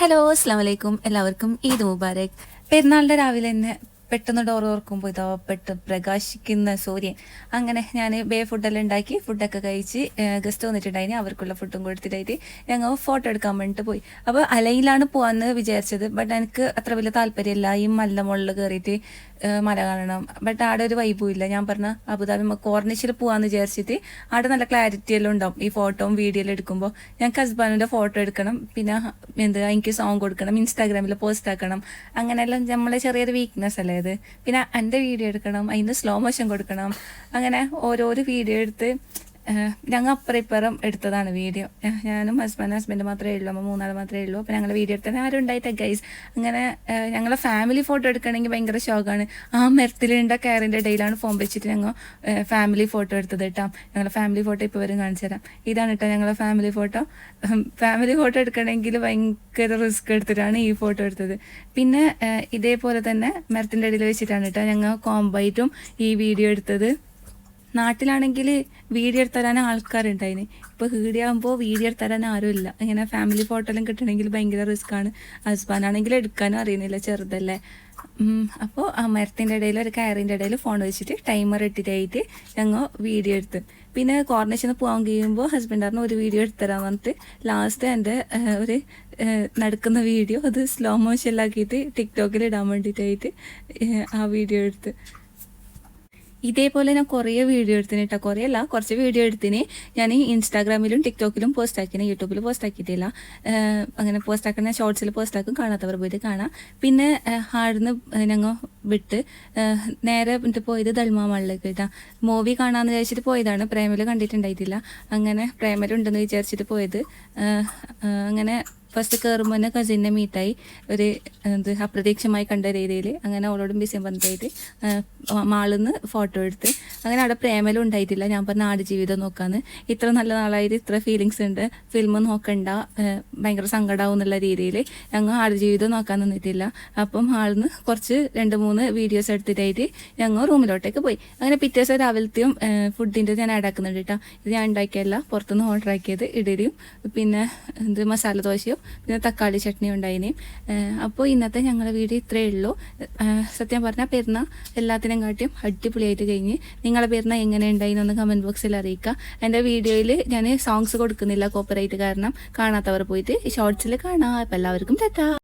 Hello അസ്സാം വലൈക്കും എല്ലാവർക്കും ഈദ് മുബാരക്. പെരുന്നാളിന്റെ രാവിലെ തന്നെ പെട്ടെന്ന് ഡോർ തുറക്കുമ്പോൾ ഇതോ പെട്ട് പ്രകാശിക്കുന്ന സൂര്യൻ. അങ്ങനെ ഞാൻ ബേ ഫുഡെല്ലാം ഉണ്ടാക്കി ഫുഡൊക്കെ കഴിച്ച് ഗസ്റ്റ് വന്നിട്ടുണ്ടായിന്. അവർക്കുള്ള ഫുഡും കൊടുത്തിട്ടായിട്ട് ഞങ്ങൾ ഫോട്ടോ എടുക്കാൻ വേണ്ടിയിട്ട് പോയി. അപ്പോൾ അലയിലാണ് പോകാമെന്ന് വിചാരിച്ചത്. ബട്ട് എനിക്ക് അത്ര വലിയ താല്പര്യമില്ല. ഈ മല്ല മുകളിൽ കയറിയിട്ട് മല കാണണം. ബട്ട് ആടെ ഒരു വൈബും ഇല്ല. ഞാൻ പറഞ്ഞ അബുദാബി കോർണിഷിൽ പോവാന്ന് വിചാരിച്ചിട്ട് ആടെ നല്ല ക്ലാരിറ്റി എല്ലാം ഉണ്ടാവും. ഈ ഫോട്ടോയും വീഡിയോ എല്ലാം എടുക്കുമ്പോൾ ഞാൻ ഹസ്ബൻഡിന്റെ ഫോട്ടോ എടുക്കണം. പിന്നെ എന്ത് എനിക്ക് സോങ് കൊടുക്കണം. ഇൻസ്റ്റാഗ്രാമിൽ പോസ്റ്റ് ആക്കണം. അങ്ങനെയെല്ലാം നമ്മളെ ചെറിയൊരു വീക്ക്നെസ് അല്ലേ അത് പിന്നെ എന്റെ വീഡിയോ എടുക്കണം. അതിന് സ്ലോ മോഷൻ കൊടുക്കണം. അങ്ങനെ ഓരോരോ വീഡിയോ എടുത്ത് ഞങ്ങൾ അപ്പുറം എടുത്തതാണ് വീഡിയോ. ഞാനും ഹസ്ബൻഡ് ഹസ്ബൻഡ് മാത്രമേ ഉള്ളൂ അമ്മ മൂന്നാൾ മാത്രമേ ഉള്ളൂ. അപ്പോൾ ഞങ്ങൾ വീഡിയോ എടുത്തത് ആരും ഉണ്ടായിട്ട് ഗൈസ് അങ്ങനെ ഞങ്ങളെ ഫാമിലി ഫോട്ടോ എടുക്കണമെങ്കിൽ ഭയങ്കര ഷോക്കാണ് ആ മരത്തിലുണ്ട കയറിന്റെ ഇടയിലാണ് ഫോൺ വെച്ചിട്ട് ഞങ്ങൾ ഫാമിലി ഫോട്ടോ എടുത്തത് കേട്ടോ ഞങ്ങളെ ഫാമിലി ഫോട്ടോ ഇപ്പോൾ വരും കാണിച്ചു തരാം. ഇതാണ് കേട്ടോ ഞങ്ങളെ ഫാമിലി ഫോട്ടോ ഫാമിലി ഫോട്ടോ എടുക്കണമെങ്കിൽ ഭയങ്കര റിസ്ക് എടുത്തിട്ടാണ് ഈ ഫോട്ടോ എടുത്തത്. പിന്നെ ഇതേപോലെ തന്നെ മരത്തിന്റെ ഇടയിൽ വെച്ചിട്ടാണ് കേട്ടോ ഞങ്ങൾ കോമ്പായിട്ടും ഈ വീഡിയോ എടുത്തത്. നാട്ടിലാണെങ്കിൽ വീഡിയോ എടുത്ത് തരാൻ ആൾക്കാരുണ്ടായിന്. ഇപ്പോൾ വീഡിയോ ആകുമ്പോൾ വീഡിയോ തരാൻ ആരും ഇല്ല ഇങ്ങനെ ഫാമിലി ഫോട്ടോ എല്ലാം കിട്ടണമെങ്കിൽ ഭയങ്കര റിസ്ക് ആണ്. ഹസ്ബൻഡ് ആണെങ്കിൽ എടുക്കാനും അറിയുന്നില്ല ചെറുതല്ലേ. അപ്പോൾ ആ മരത്തിന്റെ ഇടയിൽ ഒരു കയറിന്റെ ഇടയിൽ ഫോൺ വെച്ചിട്ട് ടൈമർ ഇട്ടിട്ടായിട്ട് ഞങ്ങൾ വീഡിയോ എടുത്തു. പിന്നെ കോർണേഷന് പോകാൻ കഴിയുമ്പോൾ ഹസ്ബൻഡ് പറഞ്ഞു ഒരു വീഡിയോ എടുത്തരാൻ പറഞ്ഞിട്ട് ലാസ്റ്റ് എന്റെ ഒരു നടക്കുന്ന വീഡിയോ അത് സ്ലോ മോഷനിലാക്കിയിട്ട് ടിക്ടോക്കിൽ ഇടാൻ വേണ്ടിയിട്ടായിട്ട് ആ വീഡിയോ എടുത്ത്. ഇതേപോലെ ഞാൻ കുറേ വീഡിയോ എടുത്തിന് കേട്ടോ കുറേ അല്ല കുറച്ച് വീഡിയോ എടുത്തിന്. ഞാൻ ഇൻസ്റ്റാഗ്രാമിലും ടിക്ടോക്കിലും പോസ്റ്റ് ആക്കിന്. യൂട്യൂബിൽ പോസ്റ്റ് ആക്കിയിട്ടില്ല. അങ്ങനെ പോസ്റ്റ് ആക്കണ ഷോർട്സിൽ പോസ്റ്റ് ആക്കും. കാണാത്തവർ പോയിട്ട് കാണാം. പിന്നെ ഹാർഡിന്ന് ഞങ്ങൾ വിട്ട് നേരെ എന്നിട്ട് പോയത് ദൽമാമളിലേക്ക് കേട്ടാ മൂവി കാണാമെന്ന് വിചാരിച്ചിട്ട് പോയതാണ്. പ്രേമയിൽ കണ്ടിട്ടുണ്ടായിട്ടില്ല. അങ്ങനെ പ്രേമയിലുണ്ടെന്ന് വിചാരിച്ചിട്ട് പോയത്. അങ്ങനെ ഫസ്റ്റ് കയറുമ്പോൾ തന്നെ കസിനെ മീറ്റായി ഒരു എന്ത് അപ്രതീക്ഷമായി കണ്ട രീതിയിൽ അങ്ങനെ അവളോടും ബിസിയും മാളിൽ നിന്ന് ഫോട്ടോ എടുത്ത്. അങ്ങനെ അവിടെ പ്രേമലും ഉണ്ടായിട്ടില്ല. ഞാൻ പറഞ്ഞ ആട് ജീവിതം നോക്കാന്ന്. ഇത്ര നല്ല നാളായിട്ട് ഇത്ര ഫീലിങ്സ് ഉണ്ട്. ഫിലിം നോക്കണ്ട. ഭയങ്കര സങ്കടമാവും എന്നുള്ള രീതിയിൽ ഞങ്ങൾ ആട് ജീവിതം നോക്കാൻ നിന്നിട്ടില്ല. അപ്പം ആളിന്ന് കുറച്ച് രണ്ട് മൂന്ന് വീഡിയോസ് എടുത്തിട്ടായിട്ട് ഞങ്ങൾ റൂമിലോട്ടേക്ക് പോയി. അങ്ങനെ പിറ്റേ ദിവസം രാവിലത്തെയും ഫുഡിന്റെ ഞാൻ ആഡ് ആക്കുന്നുണ്ട് കേട്ടോ ഇത് ഞാൻ ഉണ്ടാക്കിയല്ല പുറത്തുനിന്ന് ഓർഡർ ആക്കിയത് ഇഡലിയും പിന്നെ എന്ത് മസാല ദോശയും പിന്നെ തക്കാളി ചട്നി ഉണ്ടായിന്. അപ്പോൾ ഇന്നത്തെ ഞങ്ങളുടെ വീഡിയോ ഇത്രയേ ഉള്ളൂ. സത്യം പറഞ്ഞാൽ പെരുന്ന എല്ലാത്തിനും കാട്ടിയും അടിപൊളിയായിട്ട് കഴിഞ്ഞ് നിങ്ങളെ പെരുന്ന എങ്ങനെ ഉണ്ടായിന്നൊന്ന് കമന്റ് ബോക്സിൽ അറിയിക്കുക എന്റെ വീഡിയോയിൽ ഞാൻ സോങ്സ് കൊടുക്കുന്നില്ല കോപ്പറേറ്റ് കാരണം കാണാത്തവർ പോയിട്ട് ഷോർട്സിൽ കാണാം. അപ്പം എല്ലാവർക്കും തെറ്റാ.